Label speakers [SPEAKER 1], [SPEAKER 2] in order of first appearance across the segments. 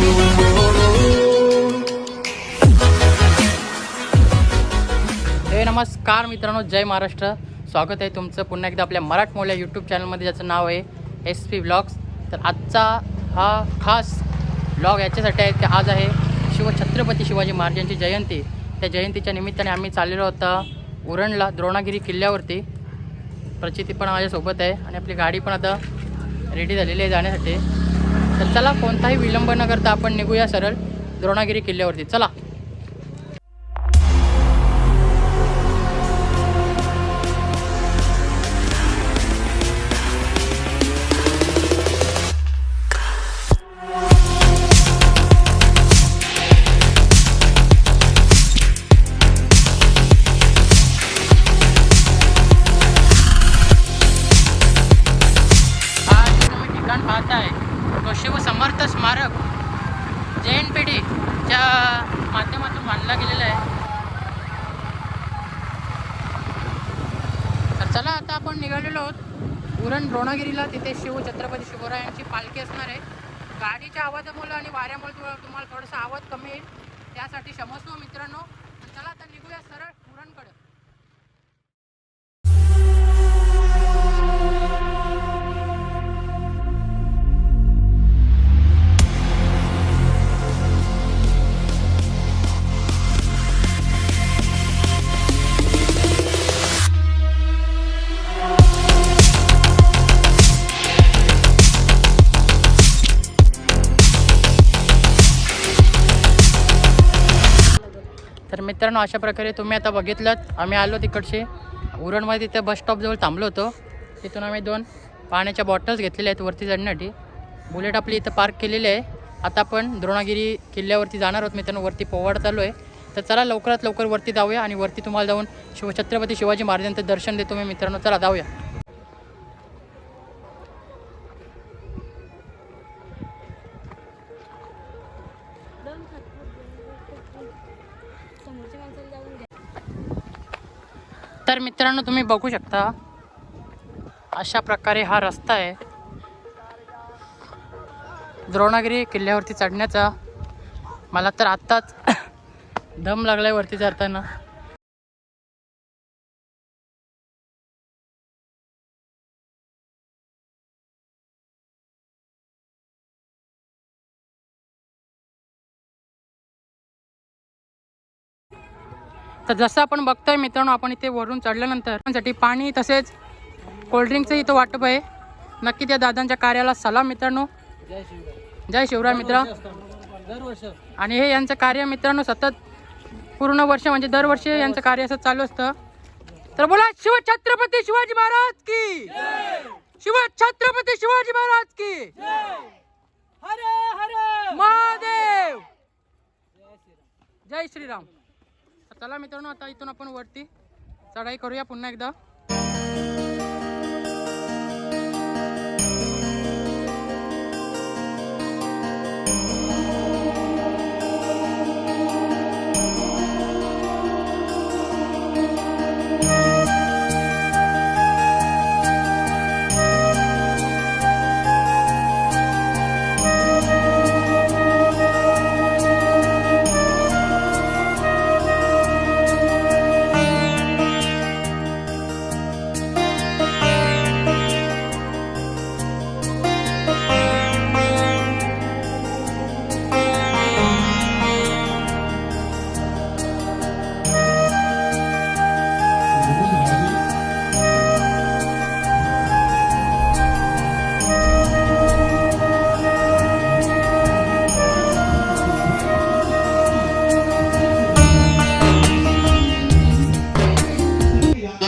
[SPEAKER 1] हे नमस्कार मित्रांनो जय महाराष्ट्र. स्वागत आहे तुमचं पुन्हा एकदा आपल्या मराठमोळ्या यूट्यूब चॅनलमध्ये ज्याचं नाव आहे एस पी ब्लॉग्स तर आजचा हा खास ब्लॉग याच्यासाठी आहे की आज आहे शिवछत्रपती शिवाजी महाराजांची जयंती. त्या जयंतीच्या निमित्ताने आम्ही चाललेलो होता उरणला द्रोणागिरी किल्ल्यावरती. प्रचिती पण माझ्यासोबत आहे आणि आपली गाडी पण आता रेडी झालेली आहे जाण्यासाठी. तर चला कोणताही विलंब न करता आपण निघूया सरळ द्रोणागिरी किल्ल्यावरती. चला. माध्यमातून केलेला आहे. तर चला आता आपण निघालेलो आहोत. उरण द्रोणागिरीला. तिथे शिव छत्रपती शिवरायांची पालखी असणार आहे. गाडीच्या आवाजामुळे आणि वाऱ्यामुळे तुम्हाला थोडासा आवाज कमी येईल. त्यासाठी क्षमस्व मित्रांनो. तर चला आता निघूया सरळ. मित्रांनो अशा प्रकारे तुम्ही आता बघितलं आम्ही आलो तिकडचे. उरणमध्ये तिथे बस स्टॉपजवळ थांबलो होतो. तिथून आम्ही दोन पाण्याच्या बॉटल्स घेतलेल्या आहेत वरती चढण्यासाठी. बुलेट आपली इथं पार्क केलेली आहे. आता आपण द्रोणागिरी किल्ल्यावरती जाणार आहोत. मित्रांनो वरती पोवाड चालू आहे. तर चला लवकरात लवकर वरती जाऊया आणि वरती तुम्हाला जाऊन शिवछत्रपती शिवाजी महाराजांचं दर्शन देतो मी. मित्रांनो चला जाऊया. तर मित्रांनो तुम्ही बघू शकता अशा प्रकारे हा रस्ता आहे. द्रोणागिरी किल्ल्यावरती चढण्याचा. मला तर आत्ताच दम लागलाय वरती चढताना. तर जसं आपण बघतोय मित्रांनो आपण इथे वरून चढल्यानंतर पाणी तसेच कोल्ड्रिंकचं इथं वाटप आहे. नक्की त्या दादांच्या कार्याला सलाम मित्रांनो. जय शिवराय. मित्र. आणि हे यांचं कार्य मित्रांनो सतत पूर्ण वर्ष म्हणजे दरवर्षी यांचं कार्य असं चालू असतं. तर बोला शिव छत्रपती शिवाजी महाराज की? शिव छत्रपती शिवाजी महाराज की? महादेव! जय श्रीराम. चला मित्रांनो आता इथून आपण वरती चढाई करूया पुन्हा एकदा.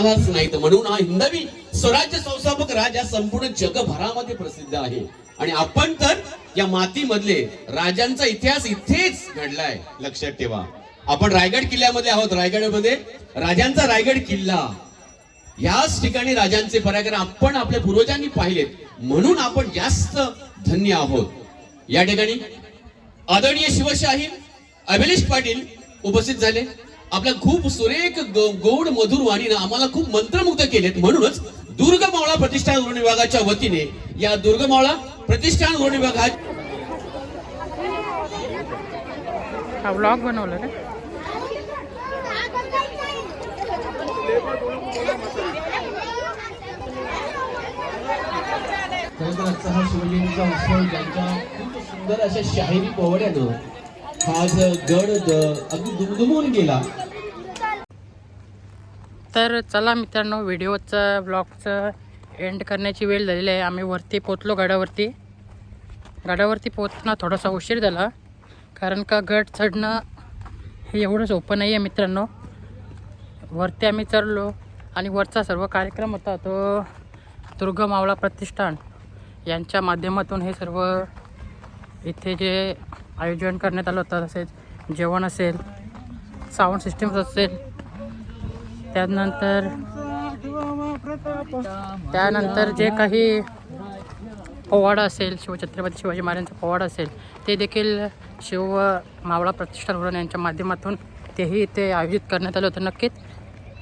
[SPEAKER 2] आलाच नाहीत. म्हणून हा हिंदवी स्वराज्य संस्थापक राजा संपूर्ण जगभरामध्ये प्रसिद्ध आहे. आणि आपण तर या मातीमधले राजांचा इतिहास इथेच घडलाय. लक्षात ठेवा. आपण रायगड किल्ल्यामध्ये आहोत. रायगडमध्ये राजांचा रायगड किल्ला. याच ठिकाणी राजांचे पराक्रम आपण आपल्या पूर्वजांनी पाहिलेत. म्हणून आपण जास्त धन्य आहोत. या ठिकाणी आदरणीय शिवशाही अभिलेश पाटील उपस्थित झाले. आपल्या खूप सुरेख गोड मधुर वाणीनं आम्हाला खूप मंत्रमुग्ध केलेत. म्हणूनच दुर्गमावळा प्रतिष्ठान ऋण विभागाच्या वतीने या दुर्गमावळा प्रतिष्ठान ऋण विभागात
[SPEAKER 1] हा व्लॉग बनवलं रे.
[SPEAKER 2] खरं तर आजचा हा शिवजयंतीचा उत्सव ज्यांच्या खूप सुंदर अशा शाहिरी पोवड्यानं आज गड अगदी दुमदुमून गेला.
[SPEAKER 1] तर चला मित्रांनो व्हिडिओचं ब्लॉगचं एंड करण्याची वेळ झालेली आहे. आम्ही वरती पोचलो गडावरती. गडावरती पोचणं थोडासा उशीर झाला कारण का गड चढणं हे एवढं सोपं नाही आहे मित्रांनो. वरती आम्ही चढलो आणि वरचा सर्व कार्यक्रम होता तो दुर्ग मावळा प्रतिष्ठान यांच्या माध्यमातून हे सर्व इथे जे आयोजन करण्यात आलं होतं तसेच जेवण असेल साऊंड सिस्टम्स असेल त्यानंतर त्यानंतर जे काही पोवाडा असेल शिवछत्रपती शिवाजी महाराजांचा पोवाडा असेल ते देखील शिव मावळा प्रतिष्ठान म्हणून यांच्या माध्यमातून तेही इथे आयोजित करण्यात आलं होतं. नक्कीच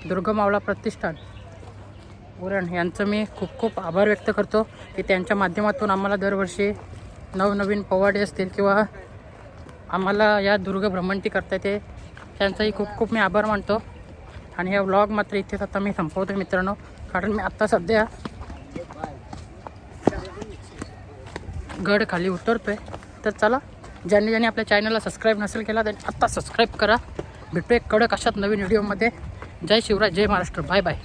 [SPEAKER 1] दुर्ग मावळा प्रतिष्ठान उरण यांचं मी खूप खूप आभार व्यक्त करतो की त्यांच्या माध्यमातून आम्हाला दरवर्षी नवनवीन पोवाडे असतील किंवा आम्हाला या दुर्ग भ्रमंती करता येते त्यांचाही खूप खूप मी आभार मानतो. आणि हा व्लॉग मात्र इथेच आता मी संपवतो मित्रांनो. कारण मी आत्ता सध्या गड खाली उतरतोय. तर चला ज्यांनी ज्यांनी आपल्या चॅनलला सबस्क्राईब नसेल केला त्यांनी आत्ता सबस्क्राईब करा. भेटू एक कडक अशात नवीन व्हिडिओमध्ये जय शिवराज जय महाराष्ट्र. Bye bye